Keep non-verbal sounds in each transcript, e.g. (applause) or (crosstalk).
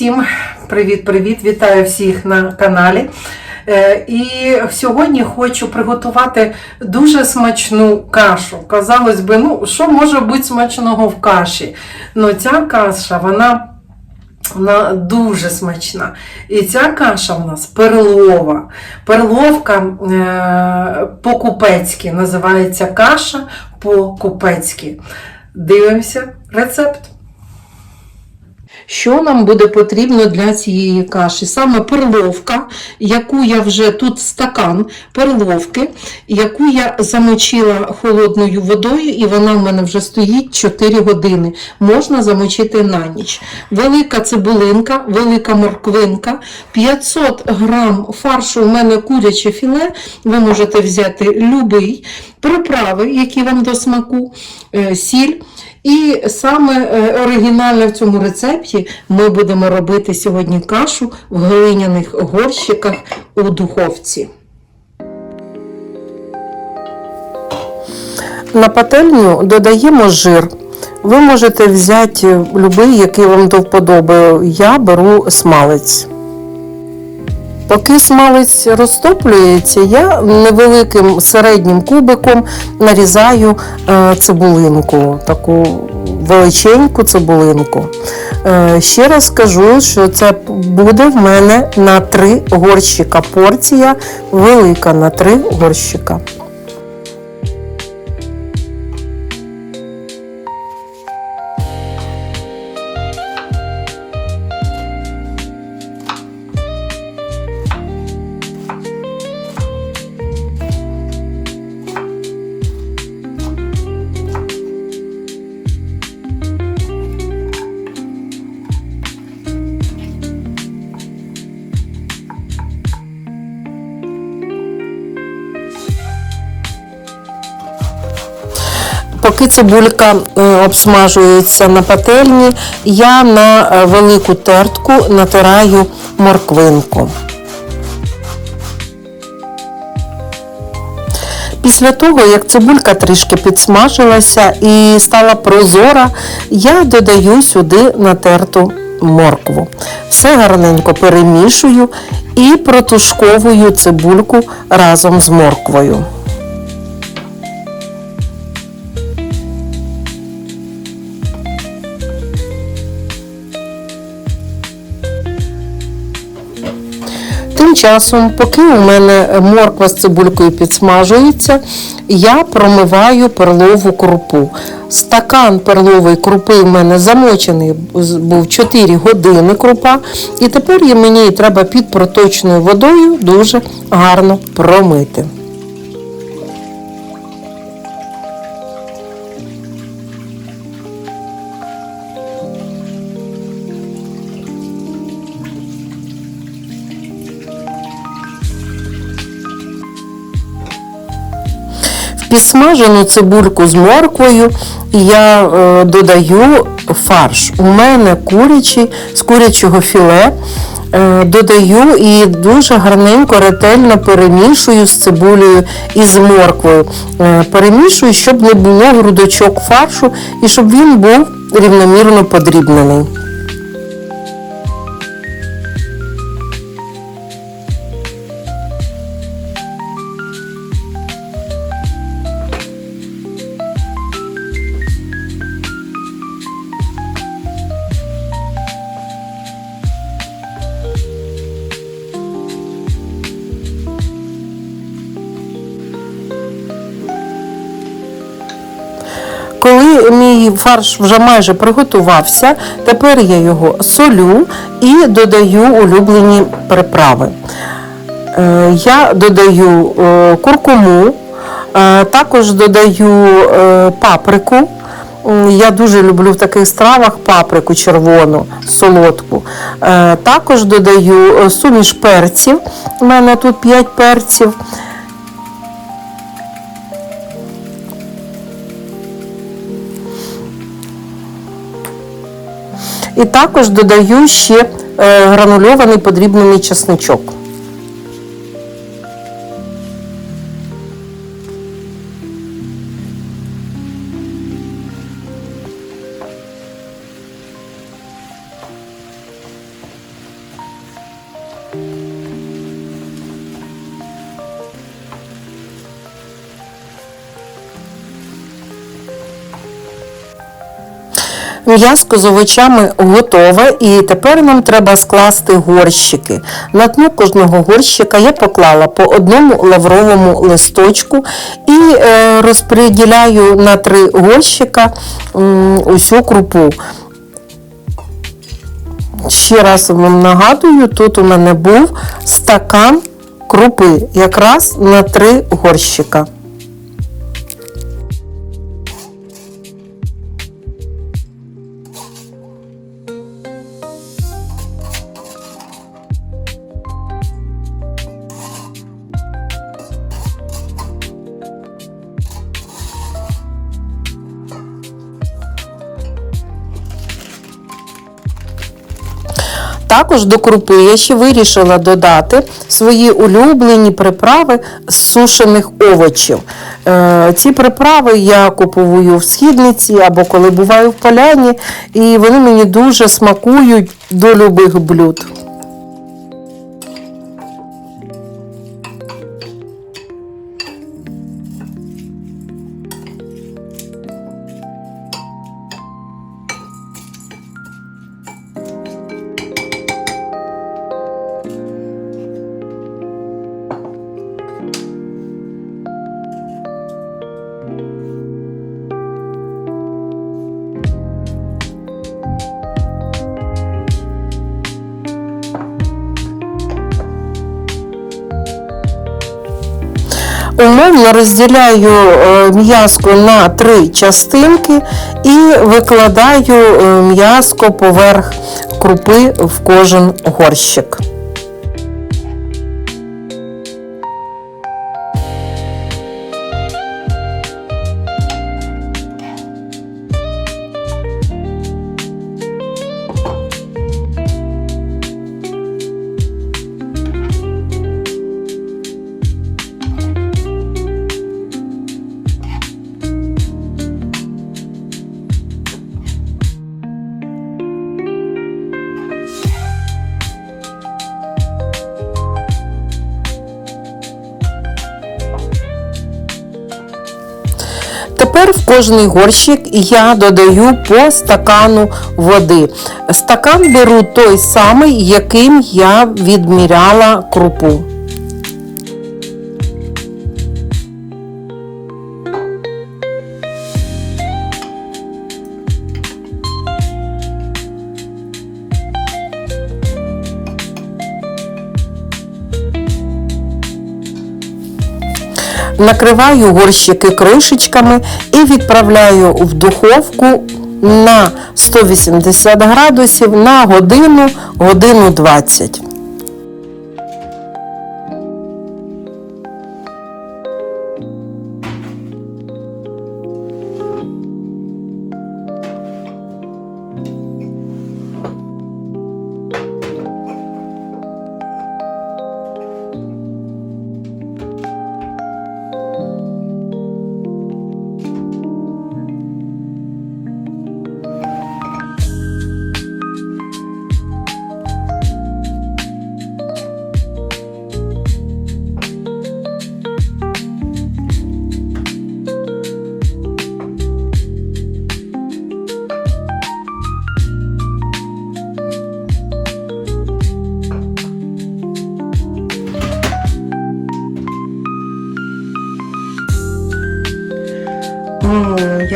Всім привіт-привіт! Вітаю всіх на каналі. Е, І сьогодні хочу приготувати дуже смачну кашу. Казалось би, ну що може бути смачного в каші? Ну ця каша, вона. Вона дуже смачна. І ця каша в нас перлова. Перловка е, по-купецьки називається каша по-купецьки. Дивимося рецепт. Що нам буде потрібно для цієї каші? Саме перловка, яку я вже тут стакан перловки, яку я замочила холодною водою, і вона в мене вже стоїть 4 години. Можна замочити на ніч. Велика цибулинка, велика морквинка, 500 грам фаршу у мене куряче філе. Ви можете взяти любий, приправи, які вам до смаку, е, сіль. І саме е, оригінальне в цьому рецепті ми будемо робити сьогодні кашу в глиняних горщиках у духовці. На пательню додаємо жир. Ви можете взяти будь-який, який вам до вподоби. Я беру смалець. Поки смалець розтоплюється, я невеликим середнім кубиком нарізаю е, цибулинку, таку величеньку цибулинку. Е, Ще раз скажу, що це буде в мене на 3 горщика порція, велика на 3 горщика. Поки цибулька е, обсмажується на пательні, я на е, велику тертку натираю морквинку. Після того, як цибулька трішки підсмажилася і стала прозора, я додаю сюди натерту моркву. Все гарненько перемішую і протушковую цибульку разом з морквою. Часом, поки у мене морква з цибулькою підсмажується, я промиваю перлову крупу. Стакан перлової крупи в мене замочений був 4 години крупа, і тепер мені треба під проточною водою дуже гарно промити. Підсмажену цибульку з морквою я е, додаю фарш. У мене курячий з курячого філе. Е, додаю і дуже гарненько, ретельно перемішую з цибулею і з морквою. Е, перемішую, щоб не було грудочок фаршу і щоб він був рівномірно подрібнений. Мій фарш вже майже приготувався, тепер я його солю і додаю улюблені приправи. Е, Я додаю е, куркуму, е, також додаю паприку. Я дуже люблю в таких стравах паприку червону, солодку. Також додаю суміш перців. У мене тут 5 перців. І також додаю ще е, гранульований подрібнений чесничок. М'яско з овочами готове, і тепер нам треба скласти горщики. На дно кожного горщика я поклала по одному лавровому листочку і е, розподіляю на три горщика усю крупу. Ще раз вам нагадую, тут у мене був стакан крупи, якраз на три горщика. Також до крупи я ще вирішила додати свої улюблені приправи з сушених овочів. Е, Ці приправи я купую в східниці або коли буваю в поляні, і вони мені дуже смакують до любих блюд. Умовно розділяю м'язку м'язко на три частинки і викладаю е, м'язко поверх крупи в кожен горщик. Тепер в кожний горщик я додаю по стакану води. Стакан беру той самий, яким я відміряла крупу. Накриваю горщики кришечками і відправляю в духовку на 180 градусів на годину, годину 20.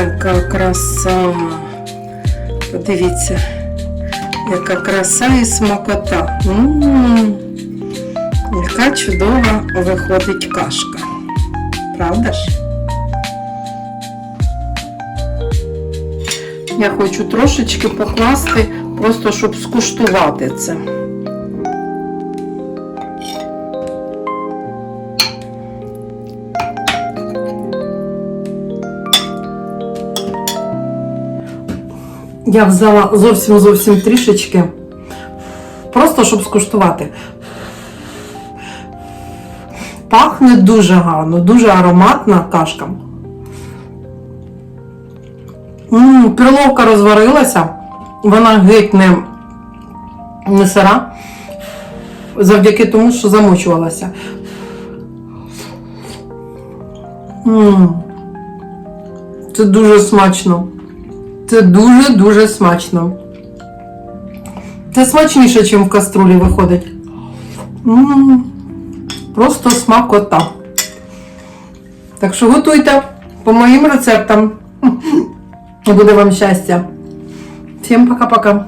Яка краса. Подивіться, яка краса і смакота. М, Яка чудова виходить кашка. Правда ж? Я хочу трошечки покласти, просто щоб скуштувати це. Я взяла зовсім зовсім трішечки, просто щоб скуштувати. Пахне дуже гарно, дуже ароматна кашка. М, Перловка розварилася, вона геть не, не сира, завдяки тому, що замочувалася. М, Це дуже смачно. Це дуже-дуже смачно. Це смачніше, ніж в каструлі виходить. М, Просто смакота. Так що готуйте по моїм рецептам. (laughs) Буде вам щастя. Всім пока-пока.